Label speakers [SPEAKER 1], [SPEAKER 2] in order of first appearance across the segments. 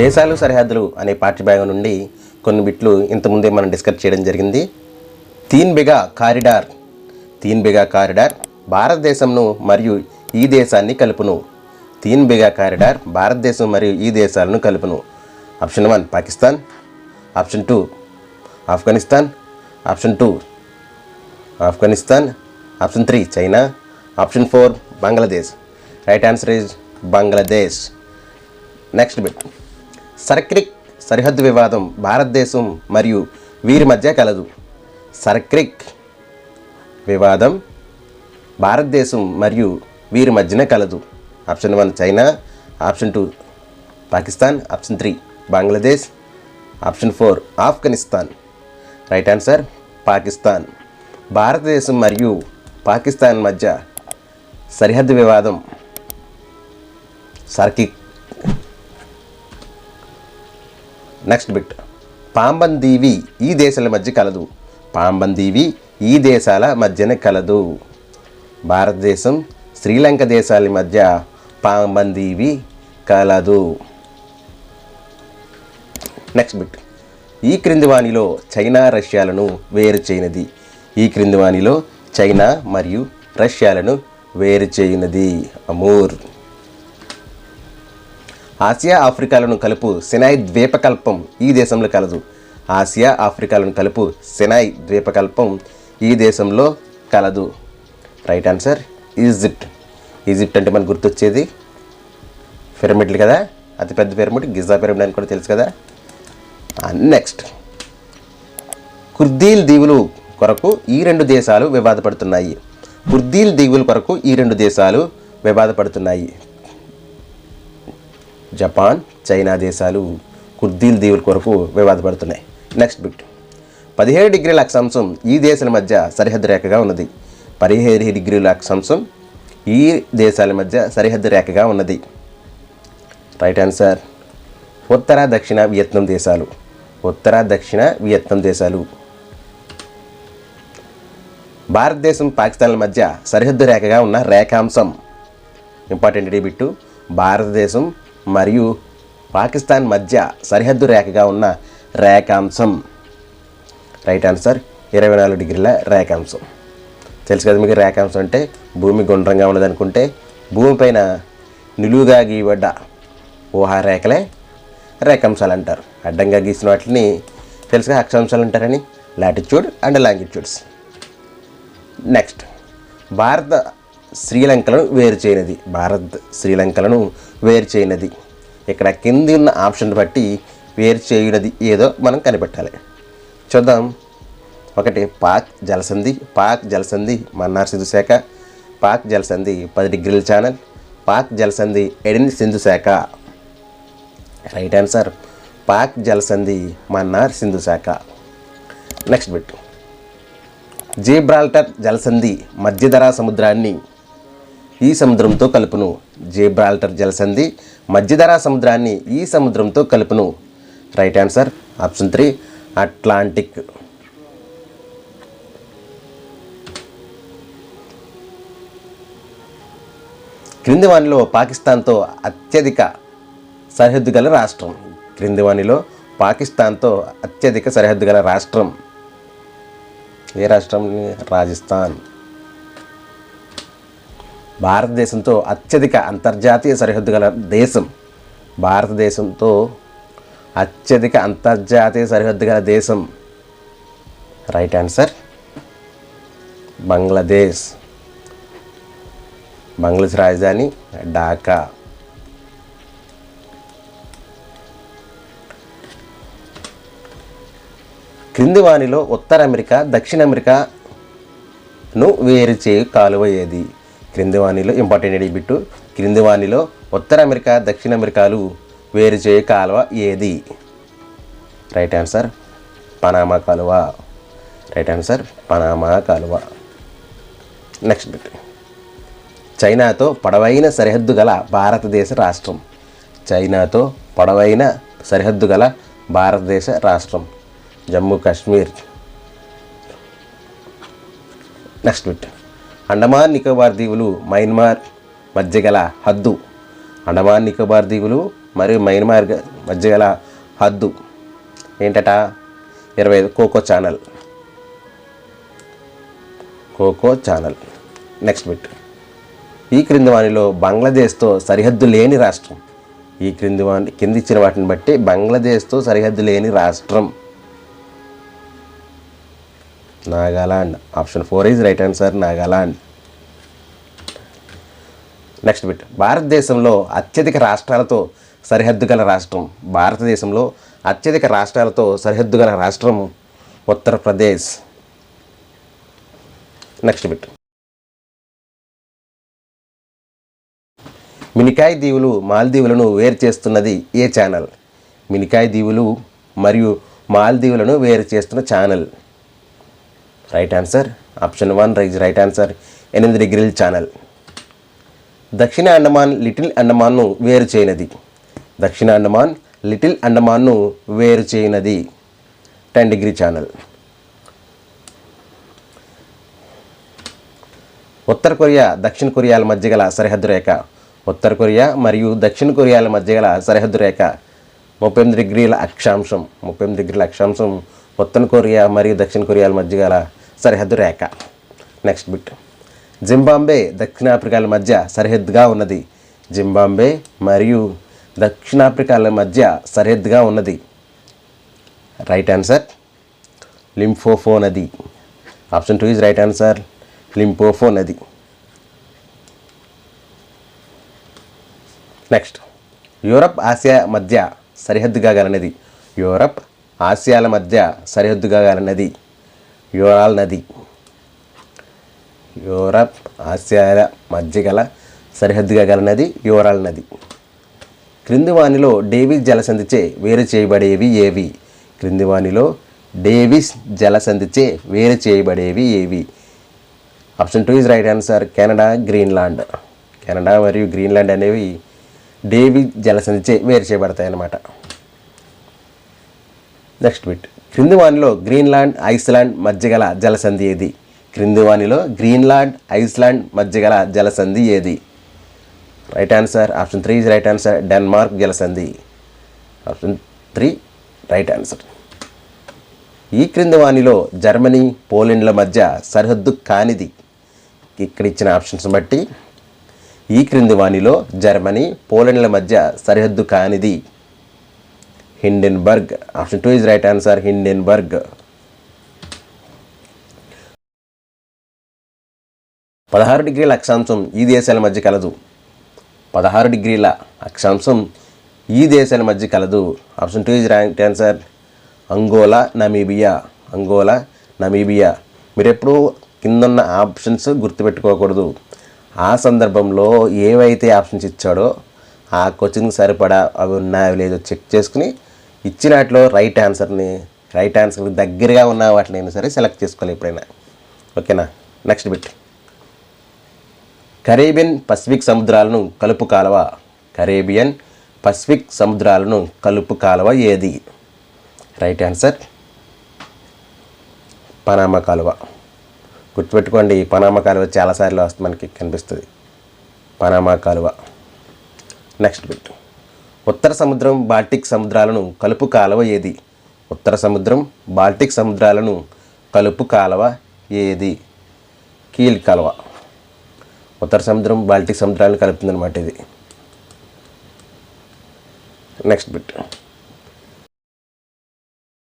[SPEAKER 1] దేశాలు సరిహద్దులు అనే పాఠ్యభాగం నుండి కొన్ని బిట్లు ఇంతకుముందే మనం డిస్కస్ చేయడం జరిగింది. తీన్ బిగా కారిడార్. తీన్ బిగా కారిడార్ భారతదేశంను మరియు ఈ దేశాన్ని కలుపును. తీన్ బిగా కారిడార్ భారతదేశం మరియు ఈ దేశాలను కలుపును. Option one Pakistan. Option two Afghanistan. Option two Afghanistan. Option three China. Option four Bangladesh. Right answer is Bangladesh. Next bit. Sir Creek సరిహద్దు వివాదం భారతదేశం మరియు వీరి మధ్య కలదు. సర్క్రిక్ వివాదం భారతదేశం మరియు వీరి మధ్యన కలదు. Option one China option two Pakistan option three Bangladesh option four Afghanistan. Right answer Pakistan. భారతదేశం మరియు పాకిస్తాన్ మధ్య సరిహద్దు వివాదం సర్కిక్ నెక్స్ట్ బిట్ పాంబన్ దీవి ఈ దేశాల మధ్య కలదు. పాంబన్ దీవి ఈ దేశాల మధ్యన కలదు. భారతదేశం శ్రీలంక దేశాల మధ్య పాంబన్ దీవి కలదు. నెక్స్ట్ బిట్ ఈ క్రింది వాణిలో చైనా రష్యాలను వేరు చేయనది. ఈ క్రింది వాణిలో చైనా మరియు రష్యాలను వేరు చేయనది. అమూర్. ఆసియా ఆఫ్రికాలను కలుపు సినాయి ద్వీపకల్పం ఈ దేశంలో కలదు. ఆసియా ఆఫ్రికాలను కలుపు సినాయి ద్వీపకల్పం ఈ దేశంలో కలదు. Right answer Egypt. ఈజిప్ట్ అంటే మనకు గుర్తొచ్చేది పిరమిడ్లు కదా? అతిపెద్ద పిరమిడ్ గిజా పిరమిడ్ అని కూడా తెలుసు కదా? నెక్స్ట్. కుర్దీల్ దీవులు కొరకు ఈ రెండు దేశాలు వివాదపడుతున్నాయి. కుర్దీల్ దీవుల కొరకు ఈ రెండు దేశాలు వివాదపడుతున్నాయి. జపాన్ చైనా దేశాలు కుర్దీల్ దీవుల కొరకు వివాదపడుతున్నాయి. నెక్స్ట్ బిట్ పదిహేడు డిగ్రీల అక్షాంశం ఈ దేశాల మధ్య సరిహద్దు రేఖగా ఉన్నది. పదిహేడు డిగ్రీల అక్షాంశం ఈ దేశాల మధ్య సరిహద్దు రేఖగా ఉన్నది. రైట్ ఆన్సర్ ఉత్తర దక్షిణ వియత్నాం దేశాలు. ఉత్తర దక్షిణ వియత్నాం దేశాలు. భారతదేశం పాకిస్తాన్ల మధ్య సరిహద్దు రేఖగా ఉన్న రేఖాంశం. ఇంపార్టెంట్ ఇది బిట్టు భారతదేశం మరియు పాకిస్తాన్ మధ్య సరిహద్దు రేఖగా ఉన్న రేఖాంశం. రైట్ ఆన్సర్ ఇరవై నాలుగు డిగ్రీల రేఖాంశం. తెలుసు కదా మీకు రేఖాంశం అంటే భూమి గుండ్రంగా ఉన్నదనుకుంటే భూమిపైన నిలువుగా గీయబడ్డ ఊహారేఖలే రేఖాంశాలు అంటారు. అడ్డంగా గీసిన వాటిని తెలుసుగా అక్షాంశాలు అంటారని? లాటిట్యూడ్ అండ్ లాంగిట్యూడ్స్ నెక్స్ట్ భారత శ్రీలంకలను వేరు చేయనిది. భారత్ శ్రీలంకలను వేరు చేయనిది. ఇక్కడ కింది ఉన్న ఆప్షన్ బట్టి వేరు చేయనది ఏదో మనం కనిపెట్టాలి. చూద్దాం. ఒకటి పాక్ జలసంధి పాక్ జలసంధి మన్నార్ సింధు శాఖ పాక్ జలసంధి పది డిగ్రీల ఛానల్ పాక్ జలసంధి ఎడిన్ సింధు శాఖ. రైట్ ఆన్సర్ పాక్ జలసంధి మన్నార్ సింధు శాఖ. Next bit. జీబ్రాల్టర్ జలసంధి మధ్యధరా సముద్రాన్ని ఈ సముద్రంతో కలుపును. జేబ్రాల్టర్ జలసంధి మధ్యధరా సముద్రాన్ని ఈ సముద్రంతో కలుపును. Right answer option three Atlantic. క్రింది వానిలో పాకిస్తాన్తో అత్యధిక సరిహద్దు గల రాష్ట్రం. క్రింది వానిలో పాకిస్తాన్తో అత్యధిక సరిహద్దు గల రాష్ట్రం. ఏ రాష్ట్రం? రాజస్థాన్. భారతదేశంతో అత్యధిక అంతర్జాతీయ సరిహద్దు గల దేశం. భారతదేశంతో అత్యధిక అంతర్జాతీయ సరిహద్దు గల దేశం. Right answer? బంగ్లాదేశ్. బంగ్లాదేశ్ రాజధాని ఢాకా. క్రింది వానిలో ఉత్తర అమెరికా దక్షిణ అమెరికాను వేరు చేయు కాలువ ఏది క్రిందవాణిలో ఇంపార్టెంట్ బిట్టు? క్రిందవాణిలో ఉత్తర అమెరికా దక్షిణ అమెరికాలు వేరు చేయ కాలువ ఏది? రైట్ ఆన్సర్ పనామా కాలువ. రైట్ ఆన్సర్ పనామా కాలువ. Next bit. చైనాతో పొడవైన సరిహద్దు గల భారతదేశ రాష్ట్రం. చైనాతో పొడవైన సరిహద్దు గల భారతదేశ రాష్ట్రం. జమ్మూ కాశ్మీర్. Next bit. అండమాన్ నికోబార్ దీవులు మయన్మార్ మధ్య గల హద్దు. అండమాన్ నికోబార్ దీవులు మరియు మయన్మార్ మధ్య గల హద్దు ఏంటట? ఇరవై ఐదు Coco channel. Coco channel. Next bit. ఈ క్రింది వాణిలో బంగ్లాదేశ్తో సరిహద్దు లేని రాష్ట్రం. ఈ క్రింది వాణి కింది ఇచ్చిన వాటిని బట్టి బంగ్లాదేశ్తో సరిహద్దు లేని రాష్ట్రం. Nagaland. Option four is right answer Nagaland. Next bit. భారతదేశంలో అత్యధిక రాష్ట్రాలతో సరిహద్దు గల రాష్ట్రం. భారతదేశంలో అత్యధిక రాష్ట్రాలతో సరిహద్దు గల రాష్ట్రం ఉత్తరప్రదేశ్. Next bit. మినికాయ్ దీవులు మాల్దీవులను వేరు చేస్తున్నది ఏ ఛానల్? మినికాయ్ దీవులు మరియు మాల్దీవులను వేరు చేస్తున్న channel. Right answer option one rise right answer ఎనిమిది డిగ్రీల ఛానల్ దక్షిణ అండమాన్ లిటిల్ అండమాన్ను వేరు చేయనది. దక్షిణ అండమాన్ లిటిల్ అండమాన్ను వేరు చేయనది. టెన్ డిగ్రీ ఛానల్ ఉత్తర కొరియా దక్షిణ కొరియాల మధ్య గల సరిహద్దు రేఖ. ఉత్తర కొరియా మరియు దక్షిణ కొరియాల మధ్య గల సరిహద్దు రేఖ. ముప్పై ఎనిమిది డిగ్రీల అక్షాంశం. ముప్పై ఎనిమిది డిగ్రీల అక్షాంశం ఉత్తర కొరియా మరియు దక్షిణ కొరియాల మధ్య గల సరిహద్దు రేఖ. నెక్స్ట్ బిట్ జింబాంబే దక్షిణాఫ్రికాల మధ్య సరిహద్దుగా ఉన్నది. జింబాంబే మరియు దక్షిణాఫ్రికాల మధ్య సరిహద్దుగా ఉన్నది. రైట్ ఆన్సర్ లింఫోఫో నది. Option two is right answer Limpopo నది. నెక్స్ట్ యూరప్ ఆసియా మధ్య సరిహద్దుగా గల నది యూరప్ ఆసియాల మధ్య సరిహద్దుగా గల నది యూరాల్ నది. యూరప్ ఆసియాల మధ్య గల సరిహద్దుగా గల నది యూరాల్ నది. క్రింది వాణిలో డేవిస్ జలసంధిచే వేరు చేయబడేవి ఏవి? క్రింది వాణిలో డేవిస్ జలసంధిచే వేరు చేయబడేవి ఏవి? Option two is right answer. Canada Greenland. Canada మరియు గ్రీన్లాండ్ అనేవి డేవిస్ జలసంధిచే వేరు చేయబడతాయి అన్నమాట నెక్స్ట్ బిట్. క్రిందివానిలో గ్రీన్లాండ్ ఐస్లాండ్ మధ్యగల జలసంధి ఏది? క్రిందివానిలో గ్రీన్లాండ్ ఐస్లాండ్ మధ్య గల జలసంధి ఏది? Right answer option three is right answer Denmark జలసంధి. ఆప్షన్ త్రీ రైట్ ఆన్సర్ ఈ క్రింది వానిలో జర్మనీ పోలెండ్ల మధ్య సరిహద్దు కానిది. ఇక్కడ ఇచ్చిన ఆప్షన్స్ బట్టి ఈ క్రింది వానిలో జర్మనీ పోలెండ్ల మధ్య సరిహద్దు కానిది. Hindenburg option two is right answer Hindenburg పదహారు డిగ్రీల అక్షాంశం ఈ దేశాల మధ్య కలదు. పదహారు డిగ్రీల అక్షాంశం ఈ దేశాల మధ్య కలదు. Option two is right answer Angola Namibia Angola Namibia మీరు ఎప్పుడూ కిందన్న ఆప్షన్స్ గుర్తుపెట్టుకోకూడదు. ఆ సందర్భంలో ఏవైతే ఆప్షన్స్ ఇచ్చాడో ఆ క్వశ్చన్కి సరిపడా అవి ఉన్నాయో లేదో చెక్ చేసుకుని ఇచ్చిన వాటిలో రైట్ ఆన్సర్ని రైట్ ఆన్సర్కి దగ్గరగా ఉన్న వాటిని అయినా సరే సెలెక్ట్ చేసుకోవాలి ఎప్పుడైనా. ఓకేనా నెక్స్ట్ బిట్ కరేబియన్ పసిఫిక్ సముద్రాలను కలుపు కాలువ. కరేబియన్ పసిఫిక్ సముద్రాలను కలుపు కాలువ ఏది? రైట్ ఆన్సర్ పనామా కాలువ. గుర్తుపెట్టుకోండి పనామా కాలువ చాలాసార్లు వస్తుంది మనకి కనిపిస్తుంది. పనామా కాలువ. నెక్స్ట్ బిట్ ఉత్తర సముద్రం బాల్టిక్ సముద్రాలను కలుపు కాలువ ఏది? ఉత్తర సముద్రం బాల్టిక్ సముద్రాలను కలుపు కాలువ ఏది? కీల్ కాలువ. ఉత్తర సముద్రం బాల్టిక్ సముద్రాలను కలుపుతుందన్నమాట ఇది. నెక్స్ట్ బిట్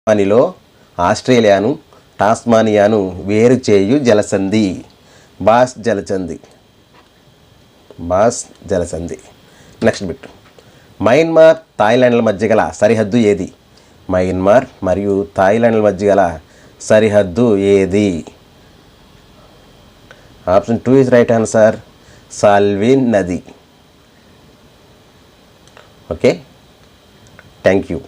[SPEAKER 1] పనిలో ఆస్ట్రేలియాను టాస్మానియాను వేరు చేయు జలసంధి. బాస్ జలసంధి బాస్ జలసంధి. నెక్స్ట్ బిట్ మయన్మార్ థాయిలాండ్ల మధ్య గల సరిహద్దు ఏది? మయన్మార్ మరియు థాయిలాండ్ల మధ్య గల సరిహద్దు ఏది? Option two is right answer. Salween నది. ఓకే? Thank you